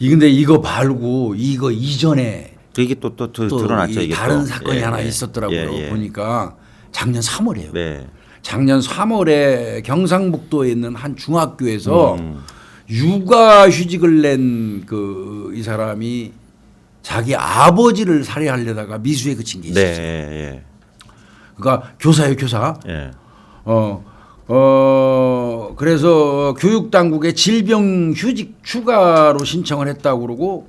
이 근데 이거 말고 이거 이전에 이게 또또또 드러났죠 이 이게 다른 또. 사건이 예, 하나 예. 있었더라고요. 예, 예. 보니까 작년 3월이에요. 네. 작년 3월에 경상북도에 있는 한 중학교에서 음. 육아 휴직을 낸 그 이 사람이 자기 아버지를 살해하려다가 미수에 그친 게 네. 있었어요. 예. 그러니까 교사예요, 교사. 예. 어, 어, 그래서 교육 당국에 질병 휴직 추가로 신청을 했다고 그러고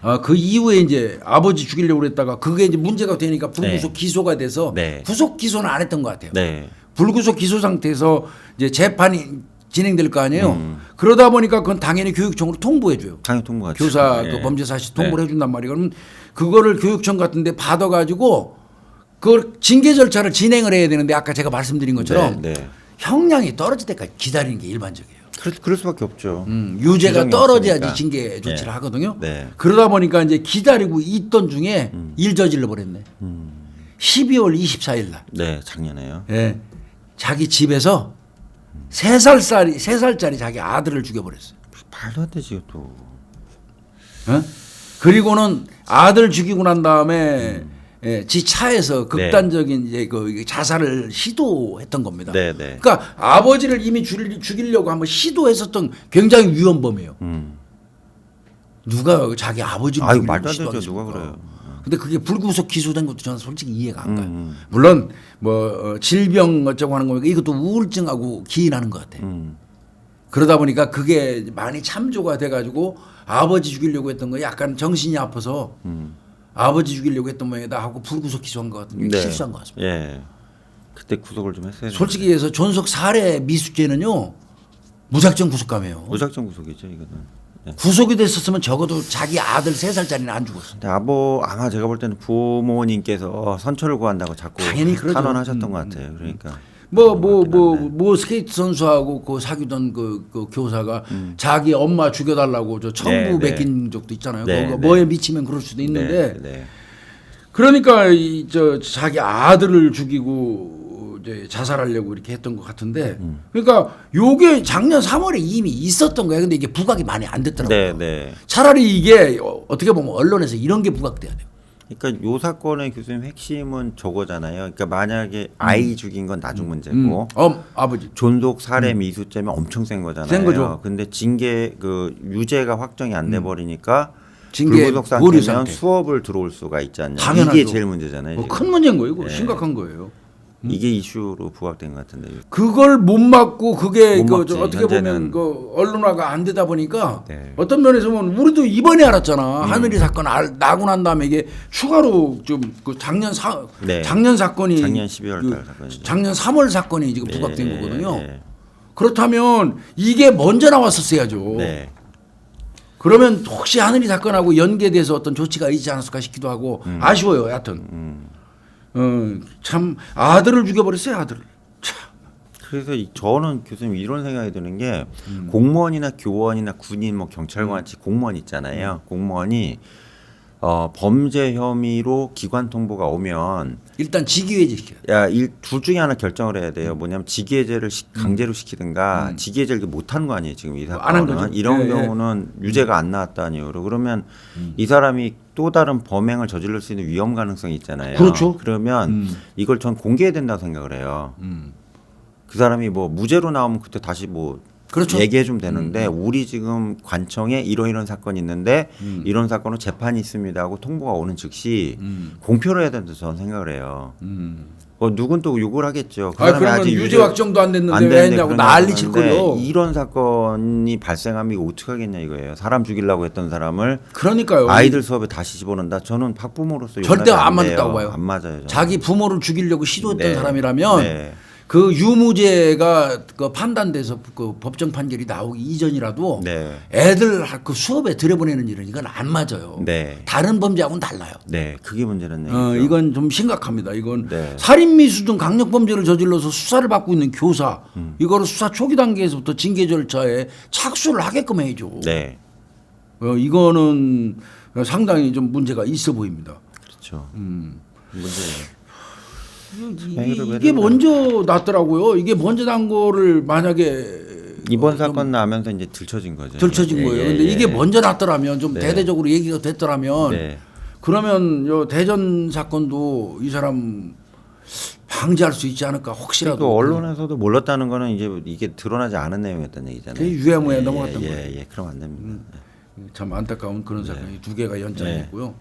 어, 그 이후에 이제 아버지 죽이려고 그랬다가 그게 이제 문제가 되니까 불구속 네. 기소가 돼서 네. 구속 기소는 안 했던 것 같아요. 네. 불구속 기소 상태에서 이제 재판이 진행될 거 아니에요. 음. 그러다 보니까 그건 당연히 교육청으로 통보해줘요. 당연 통보가 교사 예. 그 범죄 사실 통보를 해준단 말이에요. 그러면 그거를 교육청 같은데 받아가지고 그걸 징계 절차를 진행을 해야 되는데 아까 제가 말씀드린 것처럼 네. 네. 형량이 떨어질 때까지 기다리는 게 일반적이에요. 그럴, 그럴 수밖에 없죠. 음, 유죄가 규정이 떨어져야지 없으니까. 징계 조치를 네. 하거든요. 네. 그러다 보니까 이제 기다리고 있던 중에 일 저질러 버렸네. 12월 24일 날. 네, 작년에요. 예. 자기 집에서 세 살짜리 세 살짜리 자기 아들을 죽여버렸어요. 말도 안 되지 또. 어? 그리고는 아들 죽이고 난 다음에 예, 지 차에서 극단적인 이제 그 자살을 시도했던 겁니다. 네, 네. 그러니까 아버지를 이미 죽일, 죽이려고 한번 시도했었던 굉장히 위험범이에요. 음. 누가 자기 아버지를 아유 죽이려고 말도 안 되죠. 누가 그래요. 근데 그게 불구속 기소된 것도 저는 솔직히 이해가 안 가요. 음. 물론 뭐 어, 질병 어쩌고 하는 거니까 이것도 우울증하고 기인하는 것 같아요. 음. 그러다 보니까 그게 많이 참조가 돼가지고 아버지 죽이려고 했던 거 약간 정신이 아파서 음. 아버지 죽이려고 했던 모양이다 하고 불구속 기소한 것 같은 게 네. 실수한 것 같습니다. 예. 그때 구속을 좀 했어야 솔직히 얘기해서 존속 살해 미수죄는요 무작정 구속감이에요. 무작정 구속이죠 이거는. 예. 구속이 됐었으면 적어도 자기 아들 세 살짜리는 안 죽었어. 근데 아버 아마 제가 볼 때는 부모님께서 선처를 구한다고 자꾸 당연히 그러죠. 탄원하셨던 것 같아요. 그러니까 뭐 뭐뭐 네. 뭐 스케이트 선수하고 그 사귀던 그, 그 교사가 자기 엄마 죽여달라고 저 청부 음. 네, 네. 맡긴 적도 있잖아요. 네, 그거 네. 뭐에 미치면 그럴 수도 있는데 네, 네. 그러니까 이 저 자기 아들을 죽이고 이제 자살하려고 이렇게 했던 것 같은데 음. 그러니까 요게 작년 3월에 이미 있었던 거예요. 근데 이게 부각이 많이 안 됐더라고요. 네, 네. 차라리 이게 어- 어떻게 보면 언론에서 이런 게 부각돼야 돼요. 그러니까 요 사건의 교수님 핵심은 저거잖아요. 그러니까 만약에 아이 죽인 건 나중 문제고 음. 어, 아버지. 존속 살해 미수죄면 엄청 센 거잖아요. 센 거죠. 근데 징계 그 유죄가 확정이 안 돼 버리니까 징계 불구속 상태면 상태. 수업을 들어올 수가 있지 않냐. 당연하죠. 이게 제일 문제잖아요. 뭐 지금. 큰 문제인 거예요. 이거 네. 심각한 거예요. 이게 이슈로 부각된 것 같은데. 그걸 못 막고 그게 못 그 어떻게 보면. 그 언론화가 안 되다 보니까 네. 어떤 면에서 보면 우리도 이번에 알았잖아 하늘이 사건 알, 나고 난 다음에 이게 추가로 좀 그 작년 사 네. 작년 사건이 작년 12월 달그 사건이죠. 작년 3월 사건이 지금 네, 부각된 네, 거거든요. 네. 그렇다면 이게 먼저 나왔었어야죠. 네. 그러면 혹시 하늘이 사건하고 연계돼서 어떤 조치가 있지 않았을까 싶기도 하고 음. 아쉬워요. 하여튼 어, 참 아들을 죽여버렸어요 아들을. 참. 그래서 이- 저는 교수님 이런 생각이 드는 게 음. 공무원이나 교원이나 군인 뭐 경찰관 같이 공무원 있잖아요. 공무원이 어, 범죄 혐의로 기관 통보가 오면 일단 직위해제 시켜요. 야둘 중에 하나 결정을 해야 돼요. 뭐냐면 직위해제를 시- 강제로 시키든가 직위해제를 못한 거 아니에요. 지금 이 음. 사건은. 이런 예, 예. 경우는 유죄가 안 나왔다는 이유로 그러면 이 사람이 또 다른 범행을 저지를 수 있는 위험 가능성이 있잖아요. 그렇죠. 그러면 음. 이걸 전 공개해야 된다고 생각을 해요. 음. 그 사람이 뭐 무죄로 나오면 그때 다시 뭐 그렇죠. 얘기해 주면 되는데 우리 지금 관청에 이런 이런 사건이 있는데 음. 이런 사건은 재판이 있습니다 하고 통보가 오는 즉시 음. 공표를 해야 된다 저는 생각을 해요. 음. 뭐 누군 또 욕을 하겠죠. 그 아, 그러면 아직 유죄 확정도 안 됐는데 왜 됐는데 했냐고 난리 칠 거예요. 이런 사건이 발생하면 이거 어떻게 하겠냐 이거예요. 사람 죽이려고 했던 사람을 그러니까 아이들 수업에 다시 집어넣는다. 저는 학부모로서 절대 안 돼요. 맞았다고 봐요. 안 맞아요. 저는. 자기 부모를 죽이려고 시도했던 네. 사람이라면 네. 그 유무죄가 그 판단돼서 그 법정 판결이 나오기 이전이라도 네. 애들 하- 그 수업에 들여보내는 일은 이건 안 맞아요. 네. 다른 범죄하고는 달라요. 네. 그게 문제는 얘기죠. 어, 이건 좀 심각합니다. 이건 네. 살인 미수 등 강력 범죄를 저질러서 수사를 받고 있는 교사, 음. 이거를 수사 초기 단계에서부터 징계 절차에 착수를 하게끔 해야죠. 네. 어, 이거는 상당히 좀 문제가 있어 보입니다. 그렇죠. 음. 문제예요. 이- 이게 그러나. 먼저 났더라고요. 이게 먼저 난 거를 만약에 이번 어, 좀 사건 나면서 이제 들춰진 거죠. 들춰진 예, 거예요. 예, 근데 예, 이게 예. 먼저 났더라면 좀 네. 대대적으로 얘기가 됐더라면 네. 그러면 요 대전 사건도 이 사람 방지할 수 있지 않을까 혹시라도 또 언론에서도 몰랐다는 거는 이제 이게 드러나지 않은 내용이었다는 얘기잖아요. 유야무야 예, 넘어갔던 예, 거예요. 음. 예, 예, 그럼 안 됩니다. 참 안타까운 그런 사건이 두 개가 연장했고요.